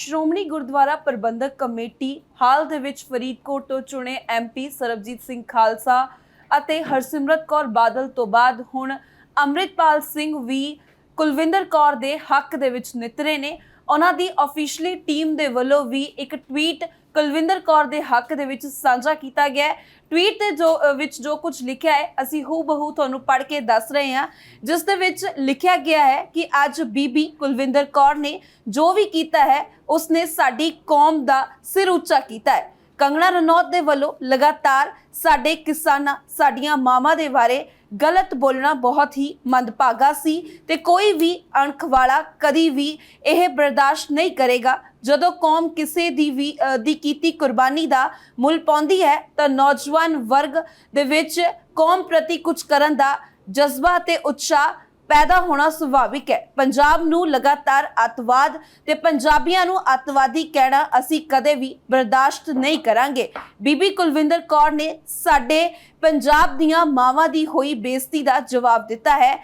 ਸ਼੍ਰੋਮਣੀ ਗੁਰਦੁਆਰਾ ਪ੍ਰਬੰਧਕ committee hall ਦੇ ਵਿੱਚ ਫਰੀਦਕੋਟ ਤੋਂ ਚੁਣੇ ਐਮਪੀ ਸਰਬਜੀਤ ਸਿੰਘ ਖਾਲਸਾ ਅਤੇ ਹਰਸਿਮਰਤ ਕੌਰ ਬਾਦਲ ਤੋਂ ਬਾਅਦ ਹੁਣ ਅੰਮ੍ਰਿਤਪਾਲ ਸਿੰਘ ਵੀ ਕੁਲਵਿੰਦਰ ਕੌਰ ਦੇ ਹੱਕ ਦੇ ਵਿੱਚ ਨਿਤਰੇ ਨੇ। ਉਹਨਾਂ ਦੀ ਅਫੀਸ਼ੀਅਲੀ ਟੀਮ ਦੇ ਵੱਲੋਂ ਵੀ ਇੱਕ ਟਵੀਟ ਕੁਲਵਿੰਦਰ ਕੌਰ ਦੇ ਹੱਕ ਦੇ ਵਿੱਚ ਸਾਂਝਾ ਕੀਤਾ ਗਿਆ ਟਵੀਟ ਦੇ ਜੋ ਵਿੱਚ ਜੋ ਕੁਝ ਲਿਖਿਆ ਹੈ, ਅਸੀਂ ਹੂ ਬਹੂ ਤੁਹਾਨੂੰ ਪੜ੍ਹ ਕੇ ਦੱਸ ਰਹੇ ਹਾਂ। ਜਿਸ ਦੇ ਵਿੱਚ ਲਿਖਿਆ ਗਿਆ ਹੈ ਕਿ ਅੱਜ ਬੀਬੀ ਕੁਲਵਿੰਦਰ ਕੌਰ ਨੇ ਜੋ ਵੀ ਕੀਤਾ ਹੈ, ਉਸਨੇ ਸਾਡੀ ਕੌਮ ਦਾ ਸਿਰ ਉੱਚਾ ਕੀਤਾ ਹੈ। ਕੰਗਣਾ ਰਣੌਤ ਦੇ ਵੱਲੋਂ ਲਗਾਤਾਰ ਸਾਡੇ ਕਿਸਾਨਾਂ, ਸਾਡੀਆਂ ਮਾਵਾਂ ਦੇ ਬਾਰੇ ਗਲਤ ਬੋਲਣਾ ਬਹੁਤ ਹੀ ਮੰਦਭਾਗਾ ਸੀ ਤੇ ਕੋਈ ਵੀ ਅਣਖ ਵਾਲਾ ਕਦੀ ਵੀ ਇਹ ਬਰਦਾਸ਼ਤ ਨਹੀਂ ਕਰੇਗਾ। ਜਦੋਂ ਕੌਮ ਕਿਸੇ ਦੀ ਵੀ ਦੀ ਕੀਤੀ ਕੁਰਬਾਨੀ ਦਾ ਮੁੱਲ ਪਾਉਂਦੀ ਹੈ, ਤਾਂ ਨੌਜਵਾਨ ਵਰਗ ਦੇ ਵਿੱਚ ਕੌਮ ਪ੍ਰਤੀ ਕੁਝ ਕਰਨ ਦਾ ਜਜ਼ਬਾ ਤੇ ਉਤਸ਼ਾਹ ਪੈਦਾ ਹੋਣਾ ਸੁਭਾਵਿਕ ਹੈ। ਪੰਜਾਬ ਨੂੰ ਲਗਾਤਾਰ ਅੱਤਵਾਦ ਤੇ ਪੰਜਾਬੀਆਂ ਨੂੰ ਅੱਤਵਾਦੀ ਕਹਿਣਾ ਅਸੀਂ ਕਦੇ ਵੀ ਬਰਦਾਸ਼ਤ ਨਹੀਂ ਕਰਾਂਗੇ। ਬੀਬੀ ਕੁਲਵਿੰਦਰ ਕੌਰ ਨੇ ਸਾਡੇ ਪੰਜਾਬ ਦੀਆਂ ਮਾਵਾਂ ਦੀ ਹੋਈ ਬੇਇੱਜ਼ਤੀ ਦਾ ਜਵਾਬ ਦਿੱਤਾ ਹੈ।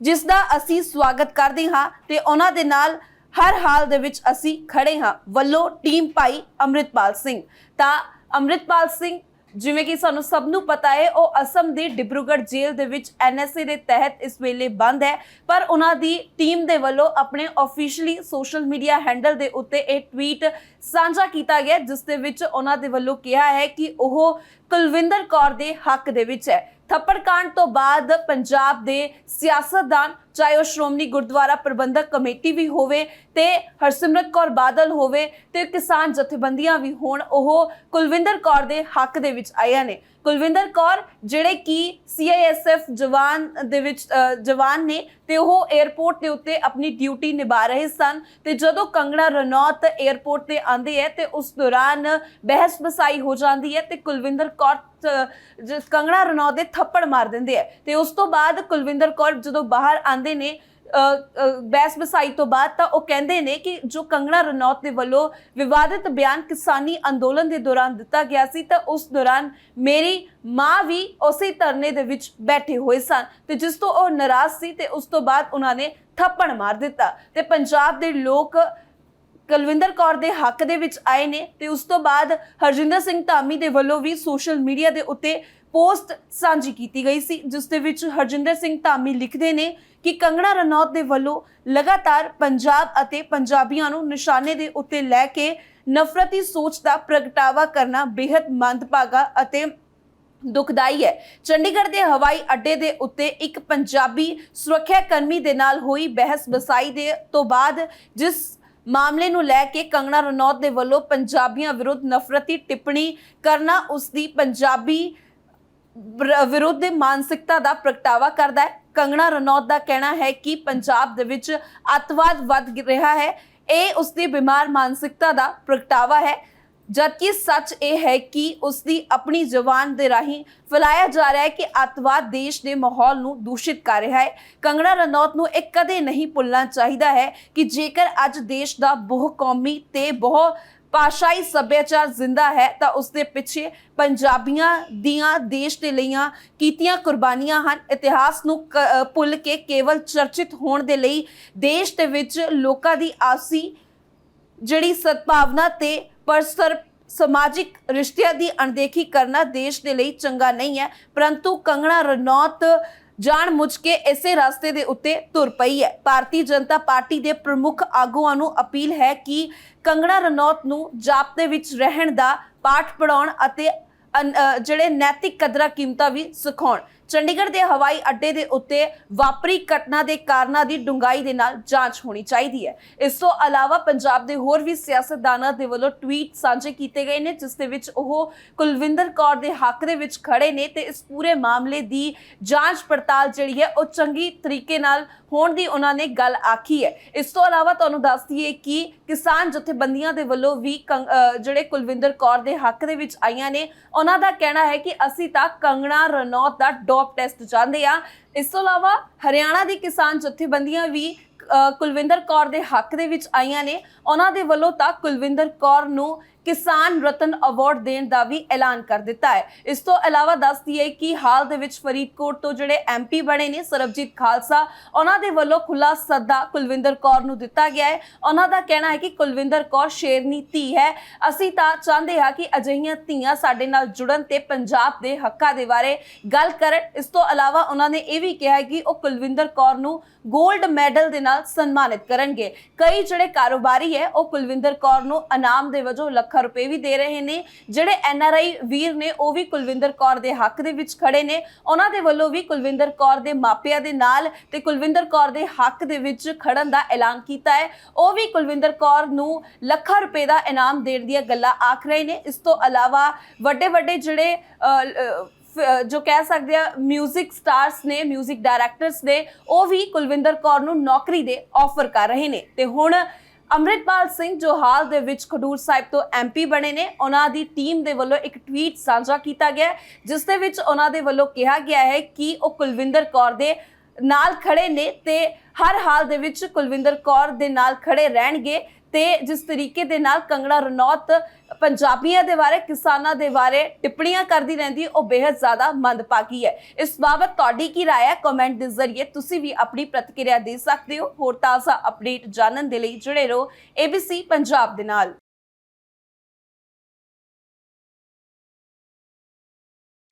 ਜਿਸ ਦਾ ਅਸੀਂ ਸਵਾਗਤ ਕਰਦੇ ਹਾਂ ਤੇ ਉਹਨਾਂ ਦੇ ਨਾਲ ਹਰ ਹਾਲ ਦੇ ਵਿੱਚ ਅਸੀਂ ਖੜੇ ਹਾਂ। ਵੱਲੋਂ ਟੀਮ ਭਾਈ ਅੰਮ੍ਰਿਤਪਾਲ ਸਿੰਘ। ਤਾਂ ਅੰਮ੍ਰਿਤਪਾਲ ਸਿੰਘ ਜਿਵੇਂ ਕਿ ਸਾਨੂੰ ਸਭ ਨੂੰ ਪਤਾ ਹੈ, ਉਹ ਅਸਮ ਦੇ ਡਿਬਰੂਗੜ੍ਹ ਜੇਲ੍ਹ ਦੇ ਵਿੱਚ ਐਨਐਸਏ ਦੇ ਤਹਿਤ ਇਸ ਵੇਲੇ ਬੰਦ ਹੈ। ਪਰ ਉਹਨਾਂ ਦੀ ਟੀਮ ਦੇ ਵੱਲੋਂ ਆਪਣੇ ਆਫੀਸ਼ੀਅਲੀ ਸੋਸ਼ਲ ਮੀਡੀਆ ਹੈਂਡਲ ਦੇ ਉੱਤੇ ਇਹ ਟਵੀਟ ਸਾਂਝਾ ਕੀਤਾ ਗਿਆ, ਜਿਸ ਦੇ ਵਿੱਚ ਉਹਨਾਂ ਦੇ ਵੱਲੋਂ ਕਿਹਾ ਹੈ ਕਿ ਉਹ ਕੁਲਵਿੰਦਰ ਕੌਰ ਦੇ ਹੱਕ ਦੇ ਵਿੱਚ ਹੈ। ਥੱਪੜ ਕਾਂਡ ਤੋਂ ਬਾਅਦ ਪੰਜਾਬ ਦੇ ਸਿਆਸਤਦਾਨ ਚਾਹੇ ਉਹ ਸ਼੍ਰੋਮਣੀ ਗੁਰਦੁਆਰਾ ਪ੍ਰਬੰਧਕ ਕਮੇਟੀ ਵੀ ਹੋਵੇ ਤੇ ਹਰਸਿਮਰਤ ਕੌਰ ਬਾਦਲ ਹੋਵੇ ਤੇ ਕਿਸਾਨ ਜਥੇਬੰਦੀਆਂ ਵੀ ਹੋਣ, ਉਹ ਕੁਲਵਿੰਦਰ ਕੌਰ ਦੇ ਹੱਕ ਦੇ ਵਿੱਚ ਆਈਆਂ ਨੇ। ਕੁਲਵਿੰਦਰ ਕੌਰ ਜਿਹੜੇ ਕਿ ਸੀਆਈਐਸਐਫ ਜਵਾਨ ਦੇ ਵਿੱਚ ਜਵਾਨ ਨੇ ਤੇ ਉਹ 에ਅਰਪੋਰਟ ਦੇ ਉੱਤੇ ਆਪਣੀ ਡਿਊਟੀ ਨਿਭਾ ਰਹੇ ਸਨ ਤੇ ਜਦੋਂ ਕੰਗਣਾ ਰਣੌਤ 에ਅਰਪੋਰਟ ਤੇ ਆਂਦੇ ਹੈ ਤੇ ਉਸ ਦੌਰਾਨ ਬਹਿਸ ਬਸਾਈ ਹੋ ਜਾਂਦੀ ਹੈ ਤੇ ਕੁਲਵਿੰਦਰ ਕੌਰ ਕੰਗਣਾ ਰਣੌਤ ਦੇ ਥੱਪੜ ਮਾਰ ਦਿੰਦੇ ਹੈ ਤੇ ਉਸ ਤੋਂ ਬਾਅਦ ਕੁਲਵਿੰਦਰ ਕੌਰ ਜਦੋਂ ਬਾਹਰ ਆਂਦੇ ਨੇ ਅ, ਬਸਾਈ ਤੋਂ ਬਾਅਦ ਤਾਂ ਉਹ ਕਹਿੰਦੇ ਨੇ ਕਿ ਜੋ ਕੰਗਣਾ ਰਣੌਤ ਦੇ ਵੱਲੋਂ ਵਿਵਾਦਿਤ ਬਿਆਨ ਕਿਸਾਨੀ ਅੰਦੋਲਨ ਦੇ ਦੌਰਾਨ ਦਿੱਤਾ ਗਿਆ ਸੀ ਤਾਂ ਉਸ ਦੌਰਾਨ ਮੇਰੀ ਮਾਂ ਵੀ ਉਸੇ ਧਰਨੇ ਦੇ ਵਿੱਚ ਬੈਠੇ ਹੋਏ ਸਨ ਤੇ ਜਿਸ ਤੋਂ ਉਹ ਨਾਰਾਜ਼ ਸੀ ਤੇ ਉਸ ਤੋਂ ਬਾਅਦ ਉਹਨਾਂ ਨੇ ਥੱਪੜ ਮਾਰ ਦਿੱਤਾ ਤੇ ਪੰਜਾਬ ਦੇ ਲੋਕ ਕੁਲਵਿੰਦਰ ਕੌਰ ਦੇ ਹੱਕ ਦੇ ਵਿੱਚ ਆਏ ਨੇ ਤੇ ਉਸ ਤੋਂ ਬਾਅਦ ਹਰਜਿੰਦਰ ਸਿੰਘ ਧਾਮੀ ਦੇ ਵੱਲੋਂ ਵੀ ਸੋਸ਼ਲ ਮੀਡੀਆ ਦੇ ਉੱਤੇ ਪੋਸਟ ਸਾਂਝੀ ਕੀਤੀ ਗਈ ਸੀ, ਜਿਸ ਦੇ ਵਿੱਚ ਹਰਜਿੰਦਰ ਸਿੰਘ ਧਾਮੀ ਲਿਖਦੇ ਨੇ ਕਿ ਕੰਗਣਾ ਰਣੌਤ ਦੇ ਵੱਲੋਂ ਲਗਾਤਾਰ ਪੰਜਾਬ ਅਤੇ ਪੰਜਾਬੀਆਂ ਨੂੰ ਨਿਸ਼ਾਨੇ ਦੇ ਉੱਤੇ ਲੈ ਕੇ ਨਫ਼ਰਤੀ ਸੋਚ ਦਾ ਪ੍ਰਗਟਾਵਾ ਕਰਨਾ ਬੇहद ਮੰਦਭਾਗਾ ਅਤੇ ਦੁਖਦਾਈ ਹੈ। ਚੰਡੀਗੜ੍ਹ ਦੇ ਹਵਾਈ ਅੱਡੇ ਦੇ ਉੱਤੇ ਇੱਕ ਪੰਜਾਬੀ ਸੁਰੱਖਿਆ ਕਰਮੀ ਦੇ ਨਾਲ ਹੋਈ ਬਹਿਸ ਬਸਾਈ ਦੇ ਤੋਂ ਬਾਅਦ, ਜਿਸ ਮਾਮਲੇ ਨੂੰ ਲੈ ਕੇ ਕੰਗਣਾ ਰਣੌਤ ਦੇ ਵੱਲੋਂ ਪੰਜਾਬੀਆਂ ਵਿਰੁੱਧ ਨਫ਼ਰਤੀ ਟਿੱਪਣੀ ਕਰਨਾ ਉਸ ਦੀ ਪੰਜਾਬੀ ਵਿਰੁੱਧ ਦੇ ਮਾਨਸਿਕਤਾ ਦਾ ਪ੍ਰਗਟਾਵਾ ਕਰਦਾ ਹੈ। ਕੰਗਣਾ ਰਣੌਤ ਦਾ ਕਹਿਣਾ ਹੈ ਕਿ ਪੰਜਾਬ ਦੇ ਵਿੱਚ ਅੱਤਵਾਦ ਵੱਧ ਰਿਹਾ ਹੈ। ਇਹ ਉਸ ਦੀ ਬਿਮਾਰ ਮਾਨਸਿਕਤਾ ਦਾ ਪ੍ਰਗਟਾਵਾ ਹੈ। ਜਦਕਿ ਸੱਚ ਇਹ ਹੈ ਕਿ ਉਸ ਦੀ ਆਪਣੀ ਜ਼ੁਬਾਨ ਦੇ ਰਾਹੀਂ ਫੈਲਾਇਆ ਜਾ ਰਿਹਾ ਹੈ ਕਿ ਅੱਤਵਾਦ ਦੇਸ਼ ਦੇ ਮਾਹੌਲ ਨੂੰ ਦੂਸ਼ਿਤ ਕਰ ਰਿਹਾ ਹੈ। ਕੰਗਣਾ ਰਣੌਤ ਨੂੰ ਇਹ ਕਦੇ ਨਹੀਂ ਭੁੱਲਣਾ ਚਾਹੀਦਾ ਹੈ ਕਿ ਜੇਕਰ ਅੱਜ ਦੇਸ਼ ਦਾ ਬਹੁ ਕੌਮੀ ਤੇ ਬਹੁ ਭਾਸ਼ਾਈ ਸੱਭਿਆਚਾਰ ਜ਼ਿੰਦਾ ਹੈ, ਤਾਂ ਉਸ ਦੇ ਪਿੱਛੇ ਪੰਜਾਬੀਆਂ ਦੀਆਂ ਦੇਸ਼ ਦੇ ਲਈਆਂ ਕੀਤੀਆਂ ਕੁਰਬਾਨੀਆਂ ਹਨ। ਇਤਿਹਾਸ ਨੂੰ ਕ- ਭੁੱਲ ਕੇ ਕੇਵਲ ਚਰਚਿਤ ਹੋਣ ਦੇ ਲਈ ਦੇਸ਼ ਦੇ ਵਿੱਚ ਲੋਕਾਂ ਦੀ ਆਪਸੀ ਜਿਹੜੀ ਸਦਭਾਵਨਾ ਤੇ ਪਰ ਸਮਾਜਿਕ ਰਿਸ਼ਤਿਆਂ ਦੀ ਅਣਦੇਖੀ ਕਰਨਾ ਦੇਸ਼ ਦੇ ਲਈ ਚੰਗਾ ਨਹੀਂ ਹੈ, ਪਰੰਤੂ ਕੰਗਣਾ ਰਣੌਤ ਜਾਣ ਮੁੱਝ ਕੇ ਇਸੇ ਰਸਤੇ ਦੇ ਉੱਤੇ ਤੁਰ ਪਈ ਹੈ। ਭਾਰਤੀ ਜਨਤਾ ਪਾਰਟੀ ਦੇ ਪ੍ਰਮੁੱਖ ਆਗੂਆਂ ਨੂੰ ਅਪੀਲ ਹੈ ਕਿ ਕੰਗਣਾ ਰਣੌਤ ਨੂੰ ਜਾਪ ਦੇ ਵਿੱਚ ਰਹਿਣ ਦਾ, ਪਾਠ ਪੜਾਉਣ ਅਤੇ ਜਿਹੜੇ ਨੈਤਿਕ ਕਦਰਾਂ ਕੀਮਤਾਂ ਵੀ ਸਿਖਾਉਣ। ਚੰਡੀਗੜ੍ਹ ਦੇ ਹਵਾਈ ਅੱਡੇ ਦੇ ਉੱਤੇ ਵਾਪਰੀ ਘਟਨਾ ਦੇ ਕਾਰਨਾਂ ਦੀ ਡੂੰਘਾਈ ਦੇ ਨਾਲ ਜਾਂਚ ਹੋਣੀ ਚਾਹੀਦੀ ਹੈ। ਇਸ ਤੋਂ ਇਲਾਵਾ ਪੰਜਾਬ ਦੇ ਹੋਰ ਵੀ ਸਿਆਸਤਦਾਨਾਂ ਦੇ ਵੱਲੋਂ ਟਵੀਟ ਸਾਂਝੇ ਕੀਤੇ ਗਏ ਨੇ, ਜਿਸ ਦੇ ਵਿੱਚ ਉਹ ਕੁਲਵਿੰਦਰ ਕੌਰ ਦੇ ਹੱਕ ਦੇ ਵਿੱਚ ਖੜੇ ਨੇ ਤੇ ਇਸ ਪੂਰੇ ਮਾਮਲੇ ਦੀ ਜਾਂਚ ਪੜਤਾਲ ਜਿਹੜੀ ਹੈ, ਉਹ ਚੰਗੀ ਤਰੀਕੇ ਨਾਲ ਹੋਣ ਦੀ ਉਹਨਾਂ ਨੇ ਗੱਲ ਆਖੀ ਹੈ। ਇਸ ਤੋਂ ਇਲਾਵਾ ਤੁਹਾਨੂੰ ਦੱਸ ਦਈਏ ਕਿ ਕਿਸਾਨ ਜਥੇਬੰਦੀਆਂ ਦੇ ਵੱਲੋਂ ਵੀ ਕੰਗ- ਜਿਹੜੇ ਕੁਲਵਿੰਦਰ ਕੌਰ ਦੇ ਹੱਕ ਦੇ ਵਿੱਚ ਆਈਆਂ ਨੇ, ਉਹਨਾਂ ਦਾ ਕਹਿਣਾ ਹੈ ਕਿ ਅਸੀਂ ਤਾਂ ਕੰਗਣਾ ਰਣੌਤ ਦਾ ਡੋਪ ਟੈਸਟ ਚਾਹੁੰਦੇ ਆ। ਇਸ ਤੋਂ ਇਲਾਵਾ ਹਰਿਆਣਾ ਦੀ ਕਿਸਾਨ ਜਥੇਬੰਦੀਆਂ ਵੀ ਕੁਲਵਿੰਦਰ ਕੌਰ ਦੇ ਹੱਕ ਦੇ ਵਿੱਚ ਆਈਆਂ ਨੇ। ਉਹਨਾਂ ਦੇ ਵੱਲੋਂ ਤਾਂ ਕੁਲਵਿੰਦਰ ਕੌਰ ਨੂੰ ਕਿਸਾਨ ਰਤਨ ਅਵਾਰਡ ਦੇਣ ਦਾ ਵੀ ਐਲਾਨ ਕਰ ਦਿੱਤਾ ਹੈ। ਇਸ ਤੋਂ ਇਲਾਵਾ ਦੱਸ ਦਈਏ ਕਿ ਹਾਲ ਦੇ ਵਿੱਚ ਫਰੀਦਕੋਟ ਤੋਂ ਜਿਹੜੇ ਐਮਪੀ ਬਣੇ ਨੇ ਸਰਬਜੀਤ ਖਾਲਸਾ, ਉਹਨਾਂ ਦੇ ਵੱਲੋਂ ਖੁੱਲਾ ਸੱਦਾ ਕੁਲਵਿੰਦਰ ਕੌਰ ਨੂੰ ਦਿੱਤਾ ਗਿਆ ਹੈ। ਉਹਨਾਂ ਦਾ ਕਹਿਣਾ ਹੈ ਕਿ ਕੁਲਵਿੰਦਰ ਕੌਰ ਸ਼ੇਰਨੀ ਧੀ ਹੈ। ਅਸੀਂ ਤਾਂ ਚਾਹੁੰਦੇ ਹਾਂ ਕਿ ਅਜਿਹੀਆਂ ਧੀਆਂ ਸਾਡੇ ਨਾਲ ਜੁੜਨ ਤੇ ਪੰਜਾਬ ਦੇ ਹੱਕਾਂ ਦੇ ਬਾਰੇ ਗੱਲ ਕਰਨ। ਇਸ ਤੋਂ ਇਲਾਵਾ ਉਹਨਾਂ ਨੇ ਇਹ ਵੀ ਕਿਹਾ ਹੈ ਕਿ ਉਹ ਕੁਲਵਿੰਦਰ ਕੌਰ ਨੂੰ 골ਡ ਮੈਡਲ ਦੇ ਨਾਲ ਸਨਮਾਨਿਤ ਕਰਨਗੇ। ਕਈ ਜਿਹੜੇ ਕਾਰੋਬਾਰੀ ਹੈ, ਉਹ ਕੁਲਵਿੰਦਰ ਕੌਰ ਨੂੰ ਇਨਾਮ ਦੇ ਵਜੋਂ ਲੱਖ ਰੁਪਏ ਵੀ ਦੇ ਰਹੇ ਨੇ ਜਿਹੜੇ ਐਨ ਆਰ ਆਈ ਵੀਰ ਨੇ ਉਹ ਵੀ ਕੁਲਵਿੰਦਰ ਕੌਰ ਦੇ ਹੱਕ ਦੇ ਵਿੱਚ ਖੜੇ ਨੇ ਉਹਨਾਂ ਦੇ ਵੱਲੋਂ ਵੀ ਕੁਲਵਿੰਦਰ ਕੌਰ ਦੇ ਮਾਪਿਆਂ ਦੇ ਨਾਲ ਤੇ ਕੁਲਵਿੰਦਰ ਕੌਰ ਦੇ ਹੱਕ ਦੇ ਵਿੱਚ ਖੜਨ ਦਾ ਐਲਾਨ ਕੀਤਾ ਹੈ ਉਹ ਵੀ ਕੁਲਵਿੰਦਰ ਕੌਰ ਨੂੰ ਲੱਖਾਂ ਰੁਪਏ ਦਾ ਇਨਾਮ ਦੇਣ ਦੀਆਂ ਗੱਲਾਂ ਆਖ ਰਹੇ ਨੇ ਇਸ ਤੋਂ ਇਲਾਵਾ ਵੱਡੇ ਵੱਡੇ ਜਿਹੜੇ ਅ, ਅ, ਫ- ਜੋ ਕਹਿ ਸਕਦੇ ਆ 뮤직 ਸਟਾਰਸ ਨੇ 뮤직 ਡਾਇਰੈਕਟਰਸ ਨੇ ਉਹ ਵੀ ਕੁਲਵਿੰਦਰ ਕੌਰ ਨੂੰ ਨੌਕਰੀ ਦੇ ਆਫਰ ਕਰ ਰਹੇ ਨੇ ਤੇ ਹੁਣ ਅੰਮ੍ਰਿਤਪਾਲ ਸਿੰਘ ਜੋ ਹਾਲ ਦੇ ਵਿੱਚ ਖਡੂਰ ਸਾਹਿਬ ਤੋਂ ਐਮਪੀ ਬਣੇ ਨੇ। ਉਹਨਾਂ ਦੀ ਟੀਮ ਦੇ ਵੱਲੋਂ ਇੱਕ ਟਵੀਟ ਸਾਂਝਾ ਕੀਤਾ ਗਿਆ ਜਿਸ ਦੇ ਵਿੱਚ ਉਹਨਾਂ ਦੇ ਵੱਲੋਂ ਕਿਹਾ ਗਿਆ ਹੈ ਕਿ ਉਹ ਕੁਲਵਿੰਦਰ ਕੌਰ ਦੇ ਨਾਲ ਖੜੇ ਨੇ ਤੇ ਹਰ ਹਾਲ ਦੇ ਵਿੱਚ ਕੁਲਵਿੰਦਰ ਕੌਰ ਦੇ ਨਾਲ ਖੜੇ ਰਹਿਣਗੇ ਤੇ ਜਿਸ ਤਰੀਕੇ ਦੇ ਨਾਲ ਕੰਗੜਾ ਰਣੌਤ ਪੰਜਾਬੀਆਂ ਦੇ ਬਾਰੇ, ਕਿਸਾਨਾਂ ਦੇ ਬਾਰੇ ਟਿੱਪਣੀਆਂ ਕਰਦੀ ਰਹਿੰਦੀ, ਉਹ ਬੇहद ਜ਼ਿਆਦਾ ਮੰਦਭਾਗੀ ਹੈ। ਇਸ ਬਾਬਤ ਤੁਹਾਡੀ ਕੀ رائے ਹੈ? ਕਮੈਂਟ ਦੇ ਜ਼ਰੀਏ ਤੁਸੀਂ ਵੀ ਆਪਣੀ ਪ੍ਰਤੀਕਿਰਿਆ ਦੇ ਸਕਦੇ ਹੋ। ਹੋਰ ਤਾਜ਼ਾ ਅਪਡੇਟ ਜਾਣਨ ਦੇ ਲਈ ਜੁੜੇ ਰਹੋ ABC ਪੰਜਾਬ ਦੇ ਨਾਲ।